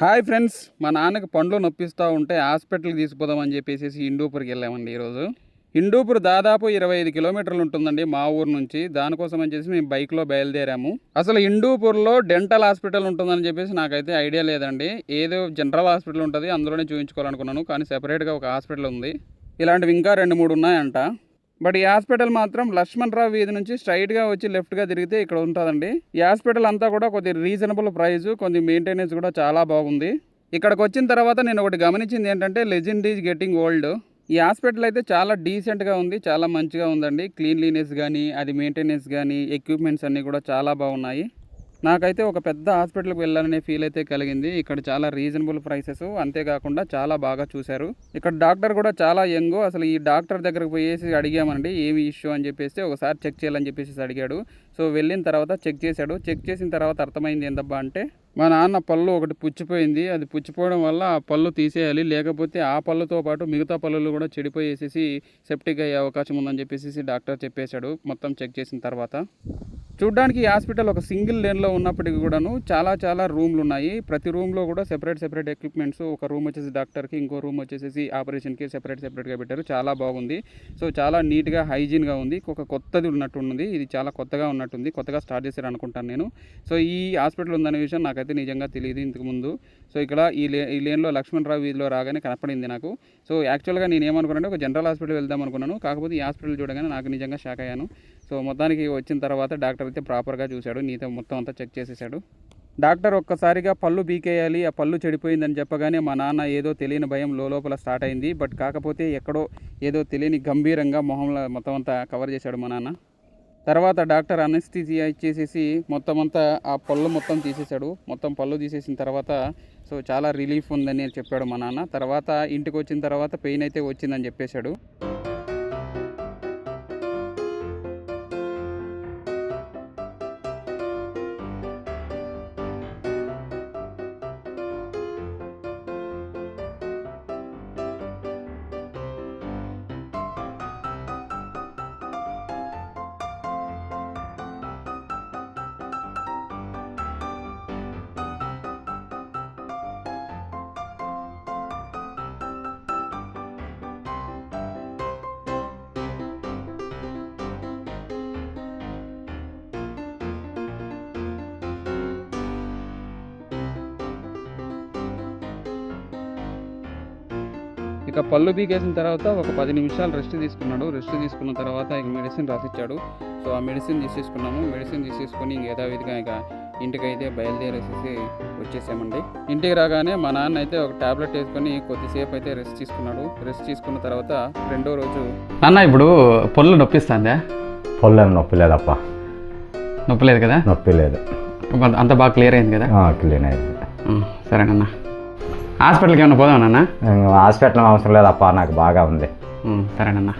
Hi friends మా నాన్నకి పండ్లు నొప్పిస్తూ ఉంటే హాస్పిటల్కి తీసుకుపోదామని చెప్పేసి ఇండూపూర్కి వెళ్ళామండి ఈరోజు. ఇండూపూర్ దాదాపు ఇరవై ఐదు కిలోమీటర్లు ఉంటుందండి మా ఊరు నుంచి. దానికోసం అని చెప్పేసి మేము బైక్లో బయలుదేరాము. అసలు ఇండూపూర్లో డెంటల్ హాస్పిటల్ ఉంటుందని చెప్పేసి నాకైతే ఐడియా లేదండి. ఏదో జనరల్ హాస్పిటల్ ఉంటుంది అందులోనే చూపించుకోవాలనుకున్నాను కానీ సెపరేట్గా ఒక హాస్పిటల్ ఉంది. ఇలాంటివి ఇంకా రెండు మూడు ఉన్నాయంట. బట్ ఈ హాస్పిటల్ మాత్రం లక్ష్మణ్ రావు వీధి నుంచి స్ట్రైట్గా వచ్చి లెఫ్ట్గా తిరిగితే ఇక్కడ ఉంటుందండి. ఈ హాస్పిటల్ అంతా కూడా కొద్ది రీజనబుల్ ప్రైస్ కొద్ది మెయింటెనెన్స్ కూడా చాలా బాగుంది. ఇక్కడికి వచ్చిన తర్వాత నేను ఒకటి గమనించింది ఏంటంటే లెజెండ్ ఈజ్ గెటింగ్ ఓల్డ్ ఈ హాస్పిటల్ అయితే చాలా డీసెంట్గా ఉంది చాలా మంచిగా ఉందండి. క్లీన్లీనెస్ కానీ అది మెయింటెనెన్స్ కానీ ఎక్విప్మెంట్స్ అన్నీ కూడా చాలా బాగున్నాయి. నాకైతే ఒక పెద్ద హాస్పిటల్కి వెళ్ళాలనే ఫీల్ అయితే కలిగింది. ఇక్కడ చాలా రీజనబుల్ ప్రైసెస్. అంతేకాకుండా చాలా బాగా చూశారు. ఇక్కడ డాక్టర్ కూడా చాలా యంగ్. అసలు ఈ డాక్టర్ దగ్గరకు పోయేసి అడిగామండి ఏమి ఇష్యూ? అని చెప్పేసి ఒకసారి చెక్ చేయాలని చెప్పేసి అడిగాడు. సో వెళ్ళిన తర్వాత చెక్ చేశాడు. చెక్ చేసిన తర్వాత అర్థమైంది ఏందబ్బా అంటే మా నాన్న పళ్ళు ఒకటి పుచ్చిపోయింది. అది పుచ్చిపోవడం వల్ల ఆ పళ్ళు తీసేయాలి. లేకపోతే ఆ పళ్ళుతో పాటు మిగతా పళ్ళు కూడా చెడిపోయేసేసి సెప్టిక్ అయ్యే అవకాశం ఉందని చెప్పేసి డాక్టర్ చెప్పేశాడు. మొత్తం చెక్ చేసిన తర్వాత. చూడ్డానికి హాస్పిటల్ ఒక సింగిల్ లేన్లో ఉన్నప్పటికీ కూడాను చాలా చాలా రూమ్లు ఉన్నాయి ప్రతి రూమ్లో కూడా సెపరేట్ సెపరేట్ ఎక్విప్మెంట్స్ ఒక రూమ్ వచ్చేసి డాక్టర్కి ఇంకో రూమ్ వచ్చేసి ఆపరేషన్కి సెపరేట్ సెపరేట్గా పెట్టారు. చాలా బాగుంది. సో చాలా నీట్గా హైజీన్గా ఉంది. ఒక కొత్తది ఉన్నట్టు ఉంది ఇది చాలా కొత్తగా ఉన్నట్టుంది. కొత్తగా స్టార్ట్ చేశారు అనుకుంటాను నేను. సో ఈ హాస్పిటల్ ఉందనే విషయం నాకైతే నిజంగా తెలియదు ఇంతకు ముందు. సో ఇక్కడ ఈ లే ఈ లేన్లో లక్ష్మణరావు వీధిలో రాగానే కనపడింది నాకు. సో యాక్చువల్గా నేను ఏమనుకున్నాను ఒక జనరల్ హాస్పిటల్ వెళ్దాం అనుకున్నాను కాకపోతే ఈ హాస్పిటల్ చూడగానే నాకు నిజంగా షాక్ అయ్యాను. సో మొత్తానికి వచ్చిన తర్వాత డాక్టర్ అయితే ప్రాపర్గా చూశాడు. నీతో మొత్తం అంతా చెక్ చేసేసాడు. డాక్టర్ ఒక్కసారిగా పళ్ళు బీకేయాలి ఆ పళ్ళు చెడిపోయిందని చెప్పగానే మా నాన్న ఏదో తెలియని భయం లోపల స్టార్ట్ అయింది. బట్ కాకపోతే ఎక్కడో ఏదో తెలియని గంభీరంగా మొహంలో మొత్తం అంతా కవర్ చేశాడు మా నాన్న. తర్వాత డాక్టర్ అనస్థిజియా ఇచ్చేసేసి మొత్తం అంతా ఆ పళ్ళు మొత్తం తీసేశాడు. మొత్తం పళ్ళు తీసేసిన తర్వాత సో చాలా రిలీఫ్ ఉందని చెప్పాడు మా నాన్న. తర్వాత ఇంటికి వచ్చిన తర్వాత పెయిన్ అయితే వచ్చిందని చెప్పేశాడు. ఇక పళ్ళు బీకేసిన తర్వాత ఒక పది నిమిషాలు రెస్ట్ తీసుకున్నాడు. రెస్ట్ తీసుకున్న తర్వాత ఇక మెడిసిన్ రాసిచ్చాడు. సో ఆ మెడిసిన్ తీసేసుకున్నాము. మెడిసిన్ తీసేసుకొని ఇంక యథావిధిగా ఇక ఇంటికైతే బయలుదేరేసేసి వచ్చేసామండి. ఇంటికి రాగానే మా నాన్న అయితే ఒక టాబ్లెట్ వేసుకొని కొద్దిసేపు అయితే రెస్ట్ తీసుకున్నాడు. రెస్ట్ తీసుకున్న తర్వాత రెండో రోజు నాన్న ఇప్పుడు పళ్ళు నొప్పిస్తుందా? ఏం నొప్పి లేదప్ప నొప్పి లేదు కదా? నొప్పి లేదు. అంత బాగా క్లియర్ అయింది కదా? ఆ, క్లీన్ అయింది. సరేనన్నా హాస్పిటల్కి ఏమైనా పోదాం నాన్న? హాస్పిటల్ అవసరం లేదప్ప నాకు బాగా ఉంది. సరేనన్నా.